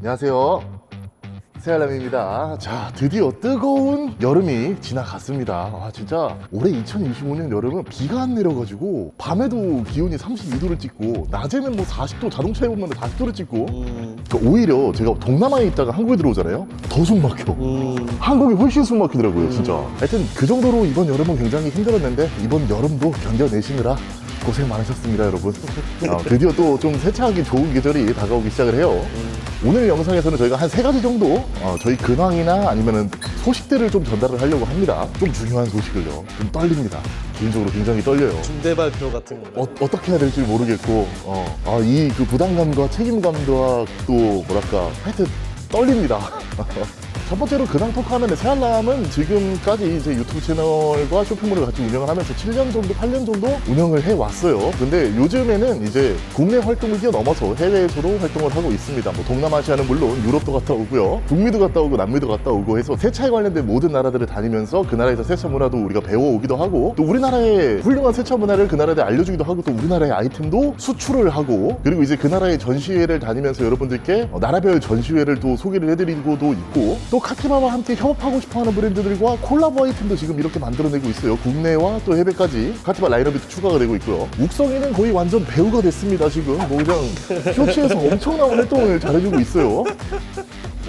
안녕하세요. 새알람입니다. 자, 드디어 뜨거운 여름이 지나갔습니다. 아, 진짜 올해 2025년 여름은 비가 안 내려가지고 밤에도 기온이 32도를 찍고 낮에는 뭐 40도 자동차에 보면 40도를 찍고 음, 그러니까 오히려 제가 동남아에 있다가 한국에 들어오잖아요. 더 숨 막혀. 음, 한국이 훨씬 숨 막히더라고요, 진짜. 하여튼 그 정도로 이번 여름은 굉장히 힘들었는데 이번 여름도 견뎌내시느라 고생 많으셨습니다, 여러분. 아, 드디어 또 좀 세차하기 좋은 계절이 다가오기 시작을 해요. 오늘 영상에서는 저희가 한 세 가지 정도 어, 저희 근황이나 아니면은 소식들을 좀 전달을 하려고 합니다. 좀 중요한 소식을요. 좀 떨립니다. 개인적으로 굉장히 떨려요. 중대 발표 같은 거. 어, 어떻게 해야 될지 모르겠고, 어, 아, 이 그 부담감과 책임감과 또 뭐랄까, 하여튼 떨립니다. 첫 번째로 근황 토크 하면 새알람은 지금까지 이제 유튜브 채널과 쇼핑몰을 같이 운영을 하면서 7년 정도, 8년 정도 운영을 해 왔어요. 근데 요즘에는 이제 국내 활동을 뛰어넘어서 해외에서도 활동을 하고 있습니다. 뭐 동남아시아는 물론 유럽도 갔다 오고요. 북미도 갔다 오고 남미도 갔다 오고 해서 세차에 관련된 모든 나라들을 다니면서 그 나라에서 세차 문화도 우리가 배워오기도 하고 또 우리나라의 훌륭한 세차 문화를 그 나라에 알려주기도 하고 또 우리나라의 아이템도 수출을 하고 그리고 이제 그 나라의 전시회를 다니면서 여러분들께 어, 나라별 전시회를 또 소개를 해드리고도 있고 또 카티바와 함께 협업하고 싶어하는 브랜드들과 콜라보 아이템도 지금 이렇게 만들어내고 있어요. 국내와 또 해외까지 카티바 라인업이 또 추가가 되고 있고요. 욱성이는 거의 완전 배우가 됐습니다 지금. 뭐 그냥 쇼츠에서 엄청난 활동을 잘해주고 있어요.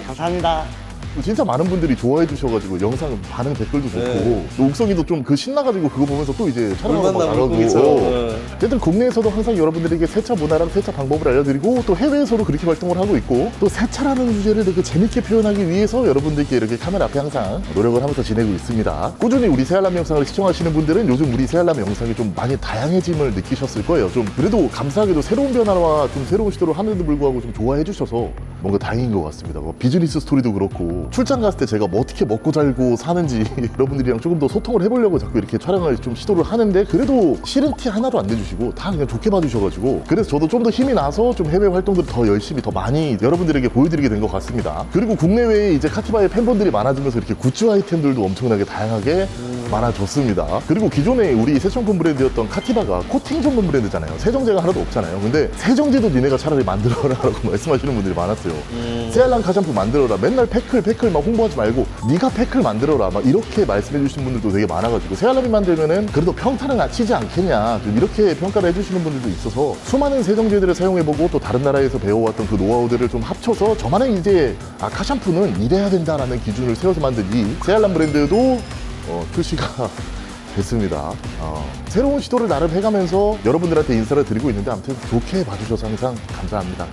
감사합니다. 진짜 많은 분들이 좋아해 주셔가지고 영상 반응 댓글도 좋고 네. 또 욱성이도 좀 그 신나가지고 그거 보면서 또 이제 촬영하고 물만 나가고 나오고 네. 어쨌든 국내에서도 항상 여러분들에게 세차 문화랑 세차 방법을 알려드리고 또 해외에서도 그렇게 활동을 하고 있고 또 세차라는 주제를 되게 재밌게 표현하기 위해서 여러분들께 이렇게 카메라 앞에 항상 노력을 하면서 지내고 있습니다 꾸준히 우리 새알람 영상을 시청하시는 분들은 요즘 우리 새알람 영상이 좀 많이 다양해짐을 느끼셨을 거예요 좀 그래도 감사하게도 새로운 변화와 좀 새로운 시도를 하는데도 불구하고 좀 좋아해 주셔서 뭔가 다행인 것 같습니다. 뭐 비즈니스 스토리도 그렇고 출장 갔을 때 제가 뭐 어떻게 먹고 살고 사는지 여러분들이랑 조금 더 소통을 해보려고 자꾸 이렇게 촬영을 좀 시도를 하는데 그래도 싫은 티 하나도 안 내주시고 다 그냥 좋게 봐주셔가지고 그래서 저도 좀 더 힘이 나서 좀 해외 활동들을 더 열심히 더 많이 여러분들에게 보여드리게 된 것 같습니다. 그리고 국내외에 이제 카티바의 팬분들이 많아지면서 이렇게 굿즈 아이템들도 엄청나게 다양하게 많아졌습니다. 그리고 기존에 우리 세정품 브랜드였던 카티바가 코팅 전문 브랜드잖아요. 세정제가 하나도 없잖아요. 근데 세정제도 니네가 차라리 만들어라 라고 말씀하시는 분들이 많았어요. 세알랑 가샴푸 만들어라. 맨날 패클 패클 막 홍보하지 말고 네가 패클 만들어라. 막 이렇게 말씀해 주시는 분들도 되게 많아가지고 세알람이 만들면은 그래도 평타는 낮추지 않겠냐. 좀 이렇게 평가를 해주시는 분들도 있어서 수많은 세정제들을 사용해보고 또 다른 나라에서 배워왔던 그 노하우들을 좀 합쳐서 저만의 이제 아 카샴푸는 이래야 된다라는 기준을 세워서 만든 이 세알람 브랜드도 어, 출시가 됐습니다. 어, 새로운 시도를 나름 해가면서 여러분들한테 인사를 드리고 있는데 아무튼 좋게 봐주셔서 항상 감사합니다.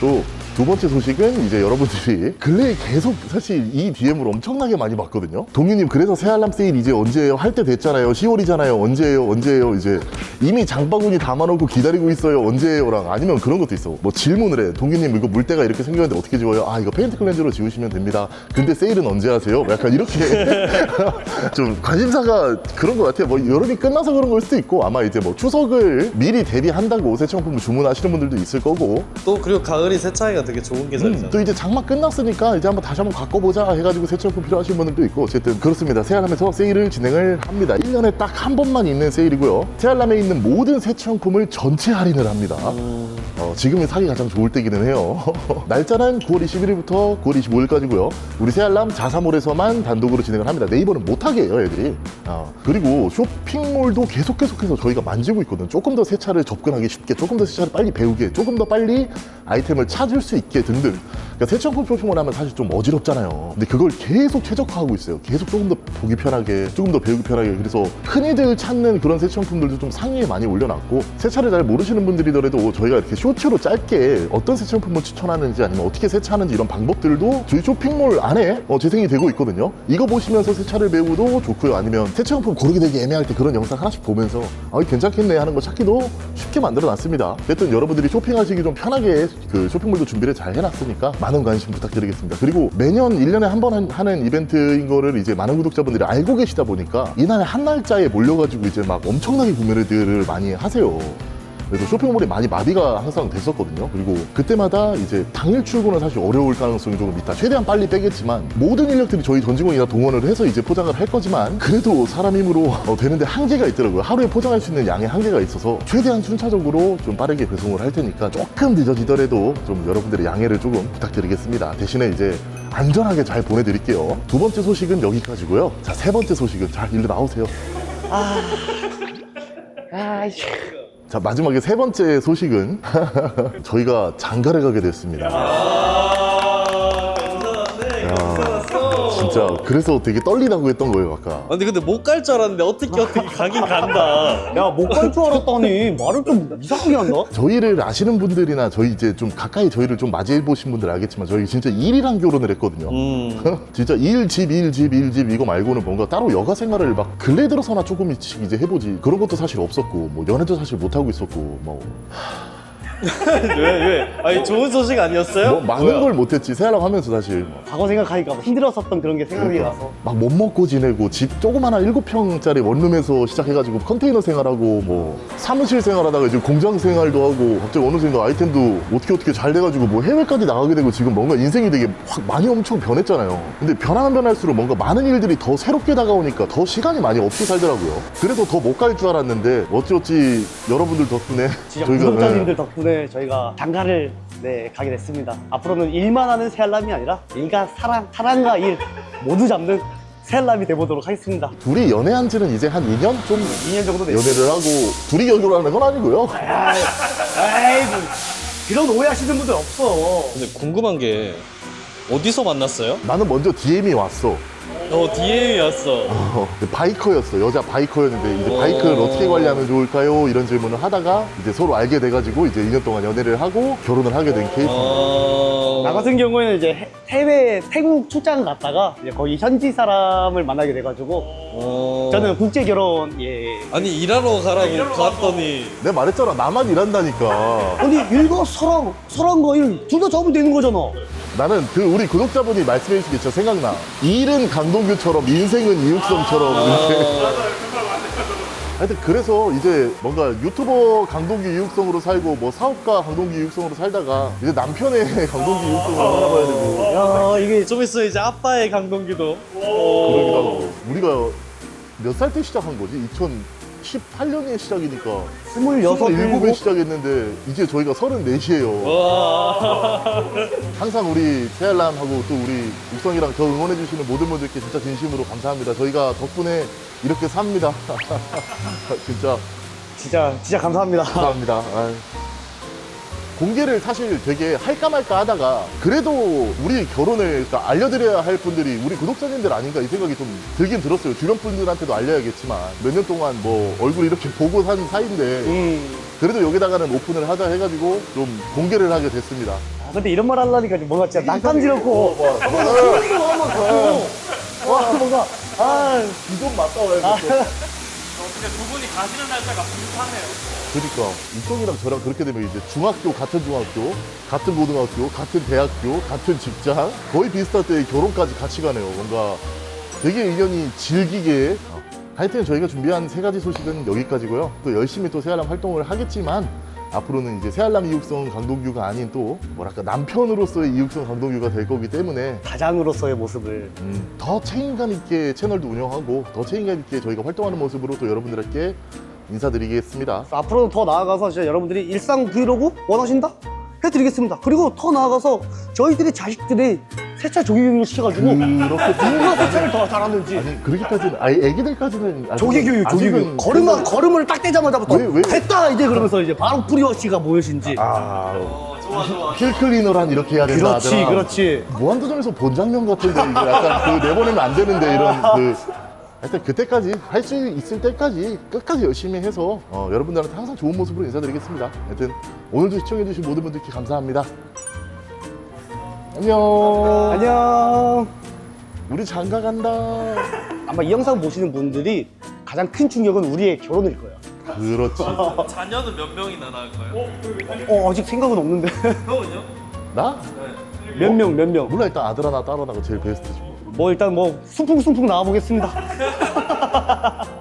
또 두 번째 소식은 이제 여러분들이 근래에 계속 사실 이 DM을 엄청나게 많이 받거든요. 동유님 그래서 새 알람 세일 이제 언제예요? 할 때 됐잖아요. 10월이잖아요. 언제예요? 언제예요? 이제 이미 장바구니 담아놓고 기다리고 있어요. 언제예요랑 아니면 그런 것도 있어. 뭐 질문을 해. 동유님 이거 물때가 이렇게 생겼는데 어떻게 지워요? 아 이거 페인트 클렌저로 지우시면 됩니다. 근데 세일은 언제 하세요? 약간 이렇게 좀 관심사가 그런 것 같아요. 뭐 여름이 끝나서 그런 걸 수도 있고 아마 이제 뭐 추석을 미리 대비한다고 세차용품을 주문하시는 분들도 있을 거고 또 그리고 가을이 세차기가 되게 좋은 계절이잖아. 음, 또 이제 장마 끝났으니까 이제 한번 다시 한번 바꿔보자 해가지고 세차용품 필요하신 분들도 있고 어쨌든 그렇습니다. 세알람에서 세일을 진행을 합니다. 1년에 딱 한 번만 있는 세일이고요. 세알람에 있는 모든 세차용품을 전체 할인을 합니다. 음, 어, 지금이 사기 가장 좋을 때기는 해요. 날짜는 9월 21일부터 9월 25일까지고요. 우리 새알람 자사몰에서만 단독으로 진행을 합니다. 네이버는 못하게 해요, 애들이. 어, 그리고 쇼핑몰도 계속 계속해서 저희가 만지고 있거든요. 조금 더 세차를 접근하기 쉽게, 조금 더 세차를 빨리 배우게, 조금 더 빨리 아이템을 찾을 수 있게 등등. 그러니까 세차용품 쇼핑몰 하면 사실 좀 어지럽잖아요. 근데 그걸 계속 최적화하고 있어요. 계속 조금 더 보기 편하게, 조금 더 배우기 편하게. 그래서 흔히들 찾는 그런 세차용품들도 좀 상위에 많이 올려놨고 세차를 잘 모르시는 분들이더라도 저희가 이렇게 쇼츠로 짧게 어떤 세차용품을 추천하는지 아니면 어떻게 세차하는지 이런 방법들도 저희 쇼핑몰 안에 어, 재생이 되고 있거든요. 이거 보시면서 세차를 배우도 좋고요. 아니면 세차용품 고르게 되기 애매할 때 그런 영상 하나씩 보면서 아, 괜찮겠네 하는 거 찾기도 쉽게 만들어 놨습니다. 어쨌든 여러분들이 쇼핑하시기 좀 편하게 그 쇼핑몰도 준비를 잘 해놨으니까 많은 관심 부탁드리겠습니다. 그리고 매년 1년에 한 번 하는 이벤트인 거를 이제 많은 구독자분들이 알고 계시다 보니까 이날의 한 날짜에 몰려가지고 이제 막 엄청나게 구매들을 많이 하세요. 그래서 쇼핑몰이 많이 마비가 항상 됐었거든요. 그리고 그때마다 이제 당일 출근은 사실 어려울 가능성이 조금 있다. 최대한 빨리 빼겠지만 모든 인력들이 저희 전직원이 다 동원을 해서 이제 포장을 할 거지만 그래도 사람 힘으로 어, 되는데 한계가 있더라고요. 하루에 포장할 수 있는 양의 한계가 있어서 최대한 순차적으로 좀 빠르게 배송을 할 테니까 조금 늦어지더라도 좀 여러분들의 양해를 조금 부탁드리겠습니다. 대신에 이제 안전하게 잘 보내드릴게요. 두 번째 소식은 여기까지고요. 자, 세 번째 소식은 자, 일로 나오세요. 아이씨. 자 마지막에 세 번째 소식은 저희가 장가를 가게 됐습니다. 진짜 그래서 되게 떨리다고 했던 거예요 아까. 아니 근데 못 갈 줄 알았는데 어떻게 어떻게 가긴 간다. 야, 못 갈 줄 알았더니 말을 좀 이상하게 한다? 저희를 아시는 분들이나 저희 이제 좀 가까이 저희를 좀 맞이해 보신 분들 알겠지만 저희 진짜 일이랑 결혼을 했거든요. 음. 진짜 일 집, 일 집, 일 집 이거 말고는 뭔가 따로 여가 생활을 막 근래 들어서나 조금씩 이제 해보지 그런 것도 사실 없었고 뭐 연애도 사실 못 하고 있었고 뭐, 왜 왜? 아니 좋은 소식 아니었어요? 뭐 많은 뭐야? 걸 못했지 새알람 하면서 사실 뭐. 과거 생각하니까 막 힘들었었던 그런 게 생각이 나서. 막 못 먹고 지내고 집 조그마한 일곱 평짜리 원룸에서 시작해가지고 컨테이너 생활하고 뭐 사무실 생활하다가 이제 공장 생활도 하고 갑자기 어느 순간 아이템도 어떻게 어떻게 잘 돼가지고 뭐 해외까지 나가게 되고 지금 뭔가 인생이 되게 확 많이 엄청 변했잖아요. 근데 변하면 변할수록 뭔가 많은 일들이 더 새롭게 다가오니까 더 시간이 많이 없이 살더라고요. 그래도 더 못 갈 줄 알았는데 어찌어찌 여러분들 덕분에 진짜 저희가, 구독자님들 네. 덕분에 저희가 장가를 네, 가게 됐습니다. 앞으로는 일만 하는 새알람이 아니라 일과 사랑, 사랑과 일 모두 잡는 새알람이 돼보도록 하겠습니다. 둘이 연애한 지는 이제 한 2년 좀 2년 정도 됐어요. 연애를 하고 둘이 결혼하는 건 아니고요. 아이, 아이고, 그런 오해하시는 분들 없어. 근데 궁금한 게 어디서 만났어요? 나는 먼저 DM이 왔어. 어 DM이었어. 어, 바이커였어. 여자 바이커였는데 이제 오. 바이크를 어떻게 관리하면 좋을까요? 이런 질문을 하다가 이제 서로 알게 돼가지고 이제 2년 동안 연애를 하고 결혼을 하게 된 케이스. 어. 나 같은 경우에는 이제 해- 해외 태국 출장 갔다가 이제 거기 현지 사람을 만나게 돼가지고 어. 저는 국제 결혼 예 아니 일하러 가라고 갔더니 내가 말했잖아. 나만 일한다니까. 아니 일과 사랑 사랑과 일둘다 잡으면 되는 거잖아 나는 그 우리 구독자분이 말씀해 주신 게 진짜 생각나. 일은 강동규처럼 인생은 이육성처럼 이렇게. 하여튼 그래서 이제 뭔가 유튜버 강동규 이육성으로 살고 뭐 사업가 강동규 이육성으로 살다가 이제 남편의 강동규 이육성으로 살아봐야 되고 야 이게 좀 있으면 이제 아빠의 강동기도. 그러기도 하고 우리가 몇 살 때 시작한 거지? 2018년에 시작이니까. 스물여섯 27에 일곱 시작했는데 이제 저희가 34시예요. 와. 항상 우리 새알람하고 또 우리 육성이랑 저 응원해주시는 모든 분들께 진짜 진심으로 감사합니다. 저희가 덕분에 이렇게 삽니다. 진짜. 진짜 진짜 감사합니다. 감사합니다. 아유. 공개를 사실 되게 할까 말까 하다가 그래도 우리 결혼을 그러니까 알려드려야 할 분들이 우리 구독자님들 아닌가 이 생각이 좀 들긴 들었어요. 주변 분들한테도 알려야겠지만 몇 년 동안 뭐 얼굴 이렇게 보고 산 사이인데 음. 그래도 여기다가는 오픈을 하자 해가지고 좀 공개를 하게 됐습니다. 아, 근데 이런 말 하려니까 좀 뭔가 진짜 낯간지럽고. 와, 많고. 와 뭔가 아. 이좀 맞다 와야겠어 어떻게 두 분이 가시는 날짜가 비슷하네요. 그러니까 이쪽이랑 저랑 그렇게 되면 이제 중학교 같은 중학교, 같은 고등학교, 같은 대학교, 같은 직장 거의 비슷할 때 결혼까지 같이 가네요. 뭔가 되게 인연이 질기게. 어, 하여튼 저희가 준비한 세 가지 소식은 여기까지고요. 또 열심히 또 새알람 활동을 하겠지만 앞으로는 이제 새알람 이육성 강동규가 아닌 또 뭐랄까 남편으로서의 이육성 강동규가 될 거기 때문에 가장으로서의 모습을 음, 더 책임감 있게 채널도 운영하고 더 책임감 있게 저희가 활동하는 모습으로 또 여러분들께 인사드리겠습니다. 앞으로는 더 나아가서 진짜 여러분들이 일상 브이로그 원하신다? 해드리겠습니다. 그리고 더 나아가서 저희들의 자식들이 세차 조기교육을 시켜가지고 그렇게 누가 세차를 더 잘하는지 아니 그렇게까지는 아니 애기들까지는 아직은- 조기교육, 조기교육. 걸음, 걸음을 딱 떼자마자부터 왜, 왜? 됐다 이제 그러면서 이제 바로 프리워시가 무엇인지 아 어, 좋아, 좋아. 힐 클리너란 이렇게 해야 된다 그렇지 하더라. 그렇지 무한도전에서 본 장면 같은데 이거 약간 그 내보내면 안 되는데 이런 그 하여튼 그때까지 할 수 있을 때까지 끝까지 열심히 해서 어, 여러분들한테 항상 좋은 모습으로 인사드리겠습니다. 하여튼 오늘도 시청해주신 모든 분들께 감사합니다. 안녕. 안녕. 우리 장가 간다. 아마 이 영상 보시는 분들이 가장 큰 충격은 우리의 결혼일 거예요. 그렇지. 자녀는 몇 명이나 낳을까요? 어 아직 생각은 없는데. 형은요? 나? 몇 명 몇 명? 몰라 일단 아들 하나 딸 하나가 제일 베스트지 뭐. 뭐 일단 뭐 숭풍숭풍 나와보겠습니다